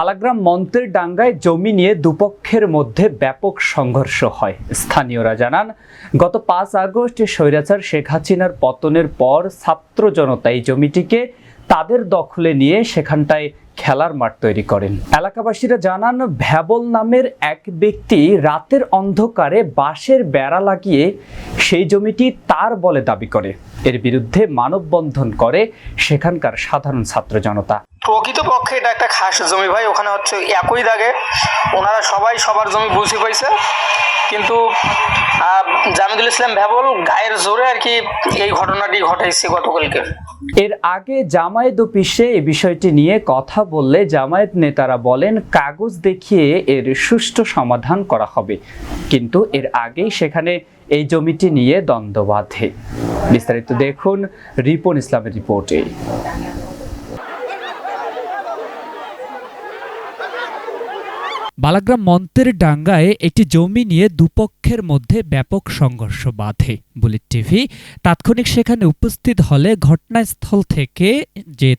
বালাগ্রাম মন্ত্রের ডাঙ্গায় জমি নিয়ে দুপক্ষের মধ্যে ব্যাপক সংঘর্ষ হয়। স্থানীয়রা জানান, গত পাঁচ আগস্ট স্বৈরাচার শেখ হাসিনার পতনের পর ছাত্র জনতা এই জমিটিকে তাদের দখলে নিয়ে সেখানটায় খেলার মাঠ তৈরি করেন। এলাকাবাসীরা জানান, ভ্যাবল নামের এক ব্যক্তি রাতের অন্ধকারে বাঁশের বেড়া লাগিয়ে সেই জমিটি তার বলে দাবি করে। এর বিরুদ্ধে মানববন্ধন করে সেখানকার সাধারণ ছাত্র জনতা। প্রকৃতপক্ষে এটা একটা খাস জমি ভাই, ওখানে হচ্ছে একই দাগে ওনারা সবাই সবার জমি বুঝে পাইছে। কিন্তু জামিদুল ইসলাম ভ্যাবল গায়ের জোরে আর কি এই ঘটনাটি ঘটাইছে গতকালকে। এর আগে জামায়াত অফিসে এই বিষয়টি নিয়ে কথা বললে জামায়াত নেতারা বলেন, কাগজ দেখিয়ে এর সুষ্ঠু সমাধান করা হবে। কিন্তু এর আগেই সেখানে এই জমিটি নিয়ে দ্বন্দ্ব বাধে। বিস্তারিত দেখুন রিপন ইসলামের রিপোর্টে। বালাগ্রাম মন্ত্রের ডাঙ্গায় একটি জমি নিয়ে দুপক্ষের মধ্যে ব্যাপক সংঘর্ষ বাধে বুলেট টিভি। তাৎক্ষণিক সেখানে উপস্থিত হলে ঘটনাস্থল থেকে যে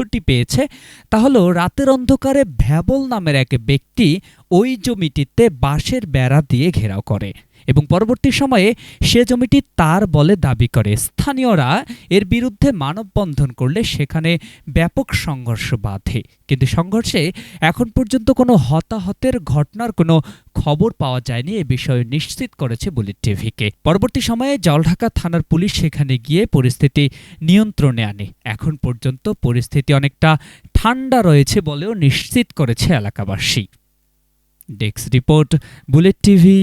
তথ্যটি পেয়েছে তা হলো রাতের অন্ধকারে ভ্যাবল নামের এক ব্যক্তি ওই জমিটিতে বাঁশের বেড়া দিয়ে ঘেরাও করে এবং পরবর্তী সময়ে সে জমিটি তার বলে দাবি করে। স্থানীয়রা এর বিরুদ্ধে মানববন্ধন করলে সেখানে ব্যাপক সংঘর্ষ বাধে। কিন্তু সংঘর্ষে এখন পর্যন্ত কোনো হতাহতের ঘটনার কোনো খবর পাওয়া যায়নি, এ বিষয়ে নিশ্চিত করেছে বুলেট টিভিকে। পরবর্তী সময়ে জলঢাকা থানার পুলিশ সেখানে গিয়ে পরিস্থিতি নিয়ন্ত্রণে আনে। এখন পর্যন্ত পরিস্থিতি অনেকটা ঠান্ডা রয়েছে বলেও নিশ্চিত করেছে এলাকাবাসী। Desk report, bullet TV.